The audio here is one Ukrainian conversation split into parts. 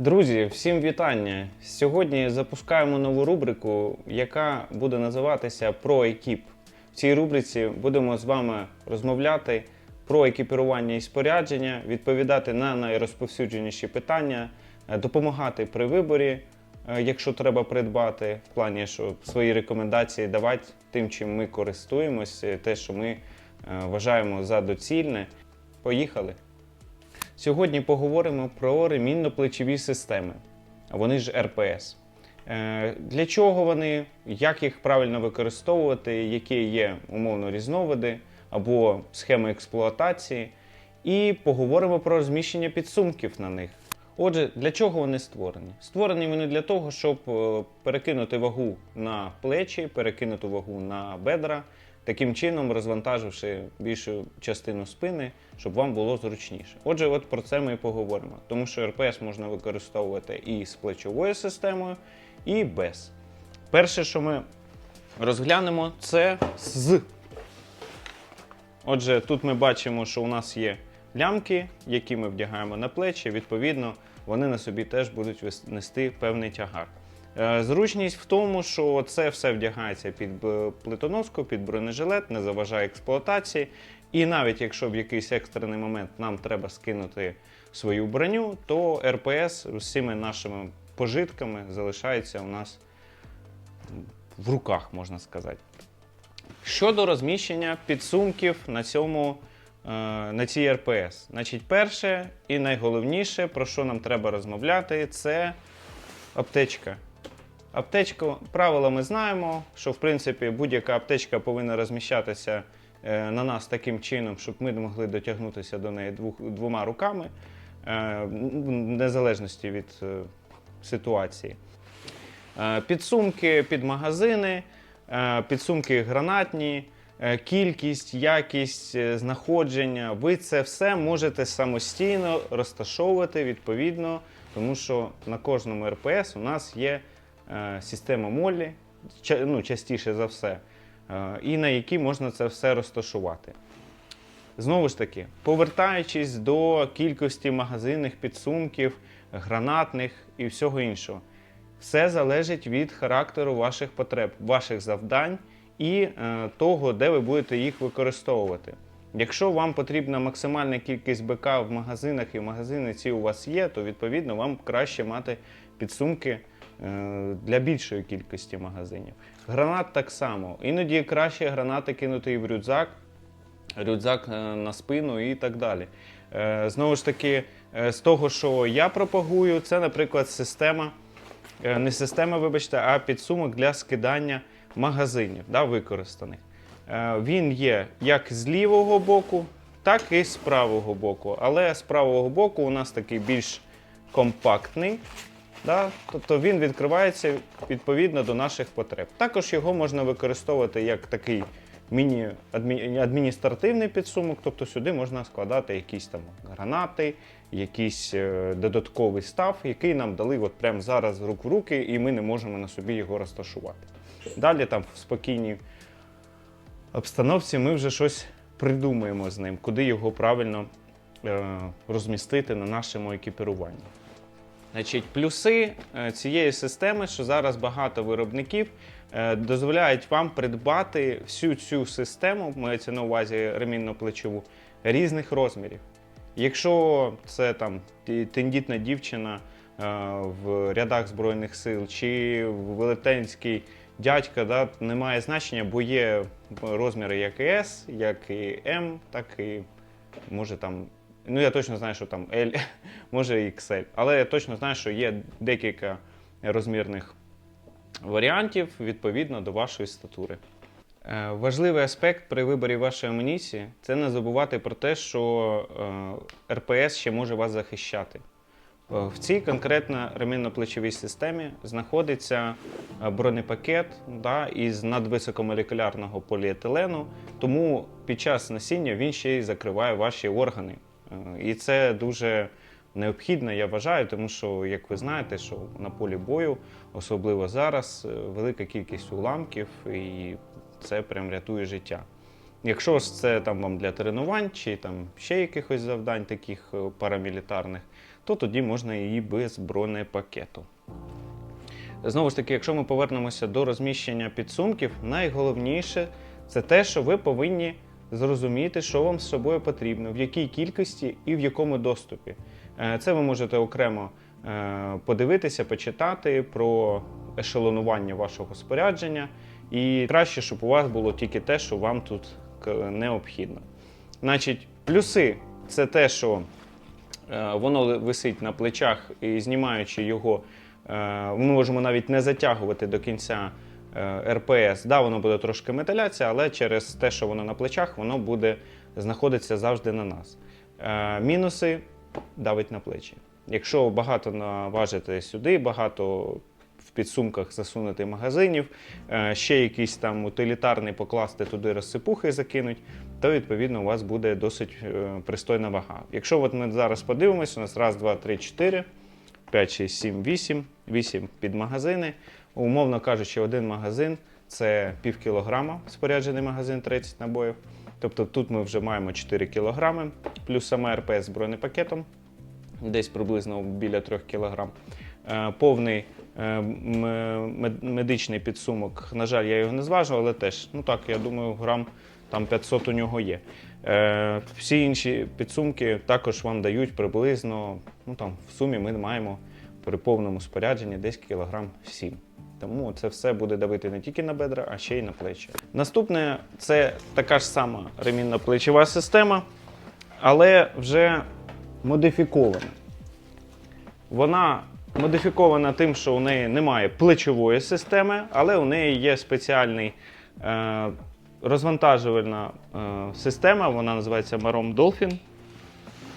Друзі, всім вітання! Сьогодні запускаємо нову рубрику, яка буде називатися Про екіп. В цій рубриці будемо з вами розмовляти про екіпірування і спорядження, відповідати на найрозповсюдженіші питання, е, допомагати при виборі, е, якщо треба придбати, в плані, що свої рекомендації давати тим, чим ми користуємось, е, те, що ми вважаємо за доцільне. Поїхали! Сьогодні поговоримо про ремінно-плечові системи, вони ж РПС. Е, Для чого вони, як їх правильно використовувати, які є умовно різновиди або схеми експлуатації, і поговоримо про розміщення підсумків на них. Отже, для чого вони створені? Створені вони для того, щоб е, перекинути вагу на плечі, перекинути вагу на бедра, таким чином розвантаживши більшу частину спини, щоб вам було зручніше. Отже, от про це ми і поговоримо, тому що РПС можна використовувати і з плечовою системою, і без. Перше, що ми розглянемо, це з. Отже, тут ми бачимо, що у нас є лямки, які ми вдягаємо на плечі. Відповідно, вони на собі теж будуть нести певний тягар. Е, Зручність в тому, що це все вдягається під плитоноску, під бронежилет, не заважає експлуатації. І навіть якщо в якийсь екстрений момент нам треба скинути свою броню, то РПС з всіми нашими пожитками залишається у нас в руках, можна сказати. Щодо розміщення підсумків на цьому е, на цій РПС. Значить, перше і найголовніше, про що нам треба розмовляти, це аптечка. Аптечку, правила ми знаємо, що в принципі будь-яка аптечка повинна розміщатися е, на нас таким чином, щоб ми могли дотягнутися до неї двома руками, е, в незалежності від е, ситуації. Підсумки під магазини, підсумки гранатні, кількість, якість знаходження. Ви це все можете самостійно розташовувати відповідно, тому що на кожному РПС у нас є система Моллі, ну, частіше за все, е, і на якій можна це все розташувати. Знову ж таки, повертаючись до кількості магазинних підсумків, гранатних і всього іншого. Все залежить від характеру ваших потреб, ваших завдань і е, того, де ви будете їх використовувати. Якщо вам потрібна максимальна кількість БК в магазинах і магазини ці у вас є, то відповідно вам краще мати підсумки е, для більшої кількості магазинів. Гранат так само. Іноді краще гранати кинути в рюкзак, рюкзак е, на спину і так далі. Е, Знову ж таки, е, з того, що я пропагую, це, наприклад, система, е, не система, вибачте, а підсумок для скидання магазинів да, використаних. Е, Він є як з лівого боку, так і з правого боку. Але з правого боку у нас такий більш компактний. Да? Тобто він відкривається відповідно до наших потреб. Також його можна використовувати як такий міні-адміністративний підсумок, тобто сюди можна складати якісь там гранати, якийсь е, додатковий став, який нам дали от прямо зараз рук в руки, і ми не можемо на собі його розташувати. Далі там в спокійній обстановці ми вже щось придумаємо з ним, куди його правильно е, розмістити на нашому екіпіруванні. Значить, плюси е, цієї системи, що зараз багато виробників е, дозволяють вам придбати всю цю систему, мається на увазі ремінно-плечову, різних розмірів. Якщо це там тендітна дівчина е, в рядах Збройних сил чи велетенський дядька, да, не має значення, бо є розміри як і S, як і M, так і може там. Ну, я точно знаю, що там L, може і XL. Але я точно знаю, що є декілька розмірних варіантів відповідно до вашої статури. Е, Важливий аспект при виборі вашої амуніції це не забувати про те, що е, РПС ще може вас захищати. Е, В цій конкретно ремінно-плечовій системі знаходиться бронепакет да, із надвисокомолекулярного поліетилену, тому під час носіння він ще й закриває ваші органи. Е, І це дуже необхідно, я вважаю, тому що, як ви знаєте, що на полі бою, особливо зараз, е, велика кількість уламків, і це прям рятує життя. Якщо ж це там вам для тренувань чи там ще якихось завдань, таких е, парамілітарних, то тоді можна її без бронепакету. Знову ж таки, якщо ми повернемося до розміщення підсумків, найголовніше це те, що ви повинні зрозуміти, що вам з собою потрібно, в якій кількості і в якому доступі. Е, Це ви можете окремо е, подивитися, почитати про ешелонування вашого спорядження. І краще, щоб у вас було тільки те, що вам тут необхідно. Значить, плюси це те, що е, воно висить на плечах і знімаючи його, е, ми можемо навіть не затягувати до кінця е, РПС. Да, воно буде трошки металятися, але через те, що воно на плечах, воно буде знаходитися завжди на нас. Е, Мінуси давить на плечі. Якщо багато наважити сюди, багато в підсумках засунути магазинів, е, ще якийсь там утилітарний покласти туди розсипухи закинуть, то відповідно у вас буде досить е, пристойна вага. Якщо от ми зараз подивимося, у нас раз, два, три, чотири, 5, 6, 7, 8, 8 під магазини. Умовно кажучи, один магазин це пів кілограма, споряджений магазин 30 набоїв. Тобто тут ми вже маємо 4 кілограми, плюс саме РПС з бронепакетом, десь приблизно біля 3 кілограм. Е, Повний е, мед- медичний підсумок, на жаль, я його не зважу, але теж, ну так, я думаю, грам там 500 у нього є. Е, Всі інші підсумки також вам дають приблизно, ну там в сумі ми маємо при повному спорядженні десь кілограм 7. Тому це все буде давити не тільки на бедра, а ще й на плечі. Наступне це така ж сама ремінно-плечова система, але вже модифікована. Вона модифікована тим, що у неї немає плечової системи, але у неї є спеціальний е, розвантажувальна е, система, вона називається Marom Dolphin.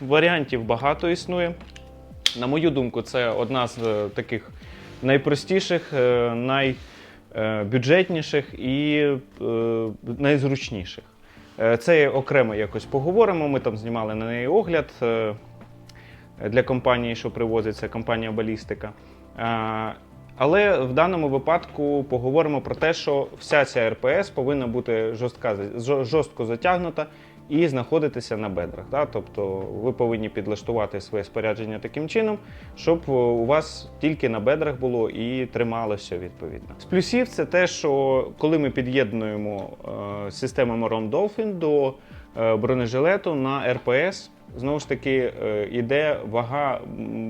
Варіантів багато існує. На мою думку, це одна з е, таких найпростіших, е, найбюджетніших і е, найзручніших. Е, Це окремо якось поговоримо. Ми там знімали на неї огляд е, для компанії, що привозиться, компанія Балістика. Е, Але в даному випадку поговоримо про те, що вся ця РПС повинна бути жорстка, жорстко затягнута і знаходитися на бедрах. Да? Тобто ви повинні підлаштувати своє спорядження таким чином, щоб е, у вас тільки на бедрах було і трималося відповідно. З плюсів це те, що коли ми під'єднуємо е, систему Moron Dolphin до е, бронежилету на РПС, знову ж таки йде вага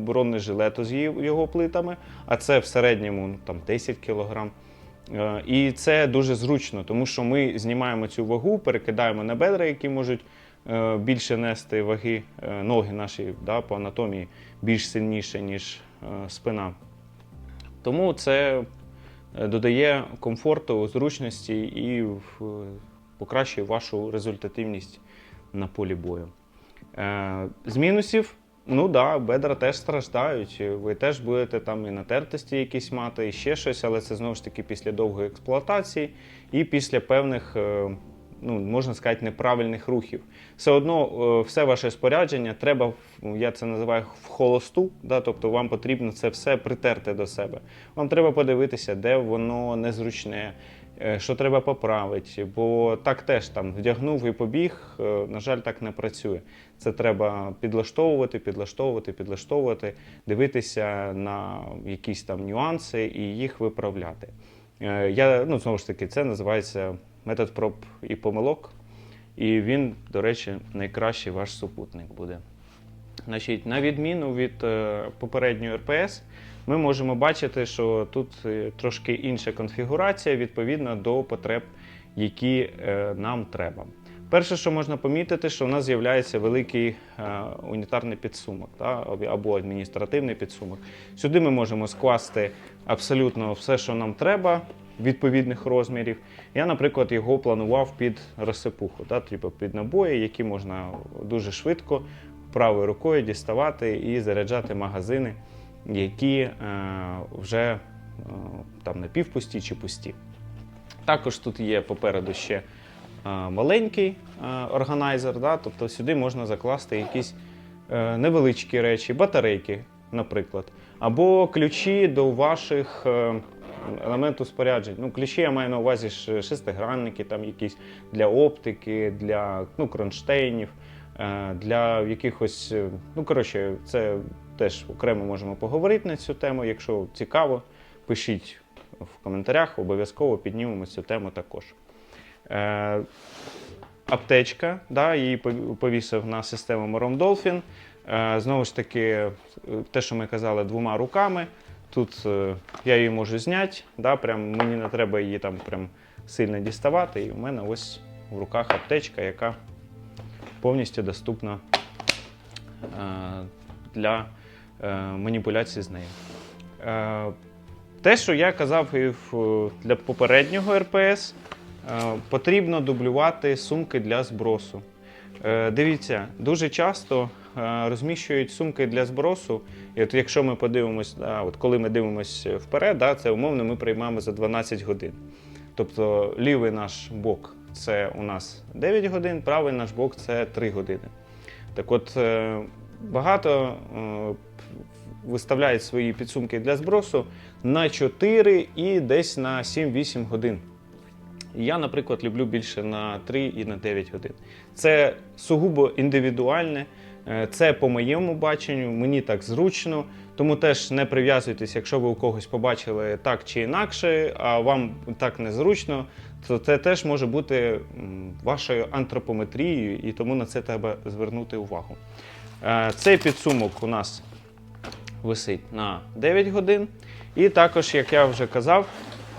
бронежилету з його плитами, а це в середньому ну, там 10 кг. Е, І це дуже зручно, тому що ми знімаємо цю вагу, перекидаємо на бедра, які можуть е, більше нести ваги, е, ноги наші да, по анатомії більш сильніше, ніж спина. Тому це додає комфорту, зручності і покращує вашу результативність на полі бою. З мінусів, ну да, бедра теж страждають. Ви теж будете там і натертості якісь мати, і ще щось, але це знову ж таки після довгої експлуатації і після певних, е, ну можна сказати, неправильних рухів. Все одно е, все ваше спорядження треба, я це називаю в холосту, да, тобто вам потрібно це все притерти до себе. Вам треба подивитися, де воно незручне. Е, Що треба поправити, бо так теж там вдягнув і побіг. е, На жаль, так не працює. Це треба підлаштовувати, підлаштовувати, підлаштовувати, дивитися на якісь там нюанси і їх виправляти. Е, Я, ну, знову ж таки, це називається метод проб і помилок. І він, до речі, найкращий ваш супутник буде. Значить, на відміну від попередньої РПС, ми можемо бачити, що тут е, трошки інша конфігурація відповідно до потреб, які е, нам треба. Перше, що можна помітити, що у нас з'являється великий е, унітарний підсумок або адміністративний підсумок. Сюди ми можемо скласти абсолютно все, що нам треба, відповідних розмірів. Я, наприклад, його планував під розсипуху, да, типу під набої, які можна дуже швидко правою рукою діставати і заряджати магазини, які е, вже е, там напівпусті чи пусті. Також тут є попереду ще е, маленький органайзер, да, тобто сюди можна закласти якісь невеличкі речі, батарейки, наприклад, або ключі до ваших е, елементів споряджень. Ну, ключі я маю на увазі шестигранники, там якісь для оптики, для ну, кронштейнів, для якихось. Ну, коротше, це теж окремо можемо поговорити на цю тему. Якщо цікаво, пишіть в коментарях, обов'язково піднімемо цю тему також. Е, аптечка, да, її повісив на систему Morom. Е, знову ж таки, е, те, що ми казали, двома руками. Тут е, я її можу зняти, да, прям, мені не треба її там прям сильно діставати. І в мене ось в руках аптечка, яка повністю доступна е, для е, маніпуляції з нею. Е, те, що я казав і для попереднього РПС, е, потрібно дублювати сумки для збросу. Дивіться, дуже часто розміщують сумки для збросу. І от якщо ми подивимось, от коли ми дивимося вперед, да, це умовно ми приймаємо за 12 годин. Тобто лівий наш бок це у нас 9 годин, правий наш бок це 3 години. Так от багато виставляють свої підсумки для збросу на 4 і десь на 7-8 годин. Я, наприклад, люблю більше на 3 і на 9 годин. Це сугубо індивідуальне, е, це по моєму баченню, мені так зручно. Тому теж не прив'язуйтесь, якщо ви у когось побачили так чи інакше, а вам так незручно, то це теж може бути вашою антропометрією, і тому на це треба звернути увагу. Е, Цей підсумок у нас висить на 9 годин. І також, як я вже казав,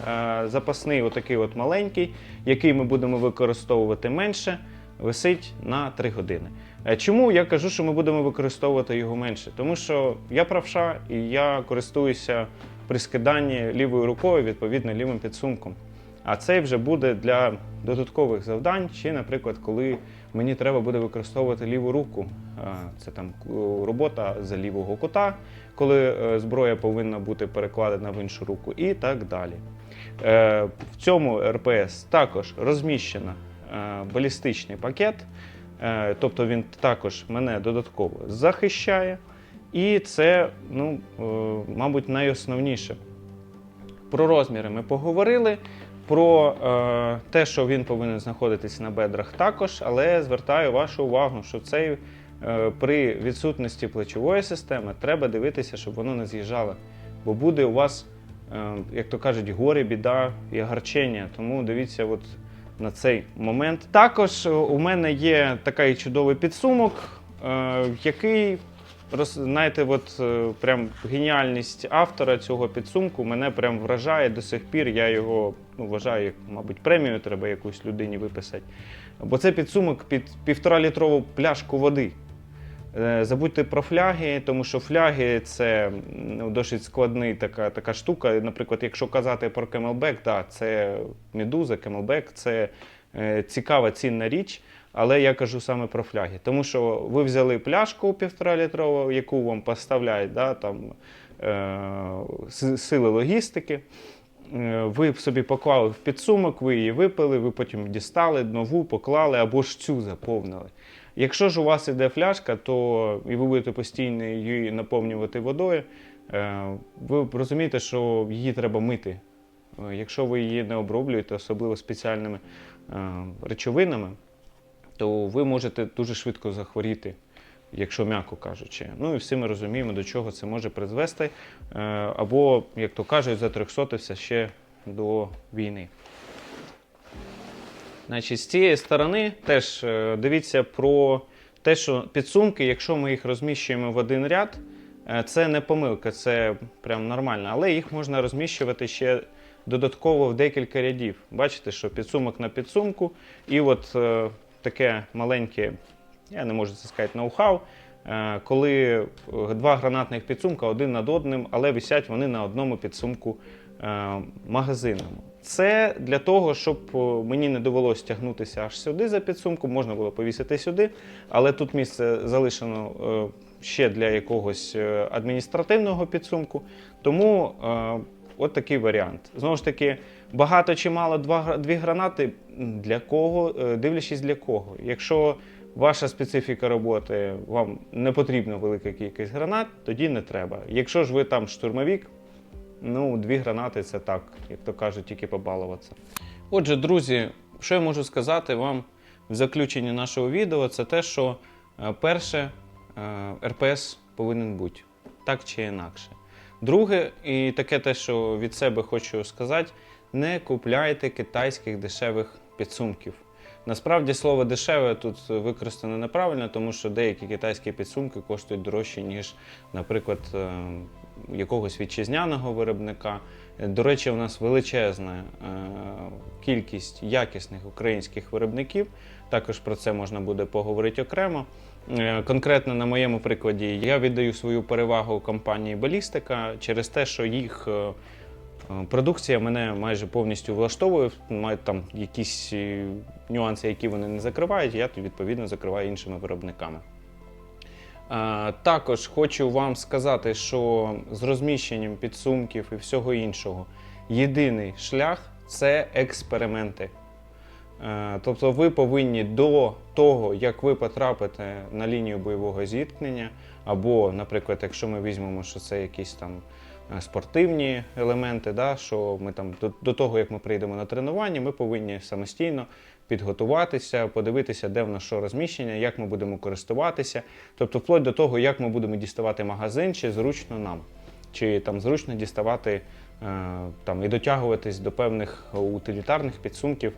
е, запасний отакий от маленький, який ми будемо використовувати менше, висить на 3 години. Е, Чому я кажу, що ми будемо використовувати його менше? Тому що я правша і я користуюся при скиданні лівою рукою, відповідно лівим підсумком. А цей вже буде для додаткових завдань, чи, наприклад, коли мені треба буде використовувати ліву руку. Е, Це там робота за лівого кута, коли е, зброя повинна бути перекладена в іншу руку, і так далі. Е, В цьому РПС також розміщено е, балістичний пакет, тобто він також мене додатково захищає. І це, ну, мабуть, найосновніше. Про розміри ми поговорили. Про е, те, що він повинен знаходитись на бедрах, також, але звертаю вашу увагу, що цей при відсутності плечової системи треба дивитися, щоб воно не з'їжджало. Бо буде у вас, е, як то кажуть, горе, біда і гарчення. Тому дивіться от на цей момент. Також е, у мене є такий чудовий підсумок, е, який знаєте, от е, прям геніальність автора цього підсумку мене прям вражає до сих пір. Я його ну, вважаю, як, мабуть, премію треба якусь людині виписати. Бо це підсумок під півтора літрову пляшку води. Е, Забудьте про фляги, тому що фляги це ну, досить складна така, така штука. Наприклад, якщо казати про Camelback, да, це медуза, Camelback – це е, цікава цінна річ. Але я кажу саме про фляги. Тому що ви взяли пляшку півтора літрову, яку вам поставляють да, там, е, сили логістики. Е, Ви собі поклали в підсумок, ви її випили, ви потім дістали нову, поклали або ж цю заповнили. Якщо ж у вас іде фляжка, то і ви будете постійно її наповнювати водою, е, ви розумієте, що її треба мити. Е, Якщо ви її не оброблюєте, особливо спеціальними е, речовинами, то ви можете дуже швидко захворіти, якщо м'яко кажучи. Ну і всі ми розуміємо, до чого це може призвести, або, як то кажуть, затрьохсотився ще до війни. Значить, з цієї сторони теж е, дивіться про те, що підсумки, якщо ми їх розміщуємо в один ряд, е, це не помилка, це прям нормально. Але їх можна розміщувати ще додатково в декілька рядів. Бачите, що підсумок на підсумку, і от е, таке маленьке, я не можу це сказати, ноу-хау, коли два гранатних підсумка один над одним, але висять вони на одному підсумку магазинному. Це для того, щоб е, мені не довелося тягнутися аж сюди за підсумку, можна було повісити сюди, але тут місце залишено е, ще для якогось е, адміністративного підсумку. Тому от такий варіант. Знову ж таки, багато чи мало два, дві гранати для кого, дивлячись для кого. Якщо ваша специфіка роботи, вам не потрібна велика кількість гранат, тоді не треба. Якщо ж ви там штурмовік, Ну, дві гранати це так, як то кажуть, тільки побалуватися. Отже, друзі, що я можу сказати вам в заключенні нашого відео, це те, що е, перше, е, РПС повинен бути. так чи інакше. Друге, і таке те, що від себе хочу сказати, не купляйте китайських дешевих підсумків. Насправді слово дешеве тут використано неправильно, тому що деякі китайські підсумки коштують дорожче, ніж, наприклад, е, якогось вітчизняного виробника. До речі, у нас величезна е, кількість якісних українських виробників. Також про це можна буде поговорити окремо. Е, Конкретно на моєму прикладі я віддаю свою перевагу компанії Балістика через те, що їх е, продукція мене майже повністю влаштовує. Мають там якісь нюанси, які вони не закривають, я відповідно закриваю іншими виробниками. Також хочу вам сказати, що з розміщенням підсумків і всього іншого єдиний шлях це експерименти. Тобто ви повинні до того, як ви потрапите на лінію бойового зіткнення, або, наприклад, якщо ми візьмемо, що це якісь там е, спортивні елементи, да, що ми там до, до того, як ми прийдемо на тренування, ми повинні самостійно підготуватися, подивитися, де в нас що розміщення, як ми будемо користуватися. Тобто, вплоть до того, як ми будемо діставати магазин, чи зручно нам, чи там зручно діставати е, там, і дотягуватись до певних утилітарних підсумків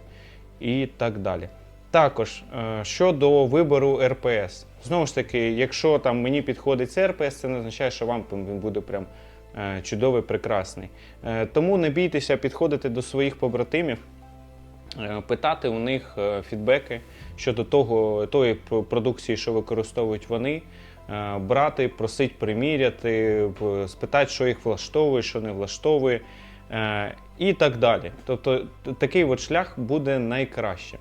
і так далі. Також е, щодо вибору РПС, знову ж таки, якщо там мені підходить цей РПС, це не означає, що вам він буде прям е, чудовий, прекрасний. Тому не бійтеся підходити до своїх побратимів, питати у них е, фідбеки щодо того, тої продукції, що використовують вони. е, Брати, просить приміряти, спитати, що їх влаштовує, що не влаштовує, е, і так далі. Тобто такий от шлях буде найкраще.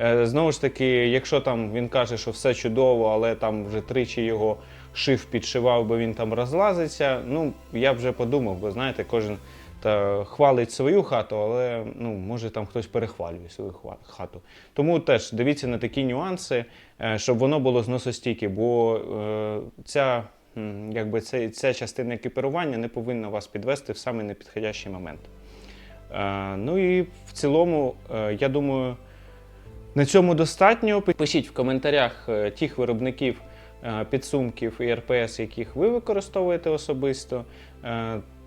Е, Знову ж таки, якщо там він каже, що все чудово, але там вже тричі його шив підшивав, бо він там розлазиться. Ну, я вже подумав, бо знаєте, кожен та хвалить свою хату, але ну, може там хтось перехвалює свою хату. Тому теж дивіться на такі нюанси, е, щоб воно було зносостійке, бо е, ця, якби це, ця частина екіпірування не повинна вас підвести в самий непідходящий момент. Е, Ну і в цілому, я думаю, на цьому достатньо. Пишіть в коментарях тих виробників підсумків і РПС, яких ви використовуєте особисто.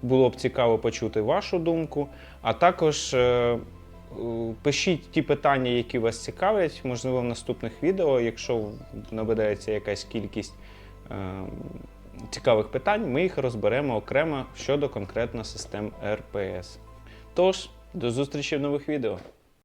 Було б цікаво почути вашу думку. А також е, е, пишіть ті питання, які вас цікавлять, можливо, в наступних відео, якщо наведеться якась кількість е, цікавих питань, ми їх розберемо окремо щодо конкретно систем РПС. Тож, до зустрічі в нових відео.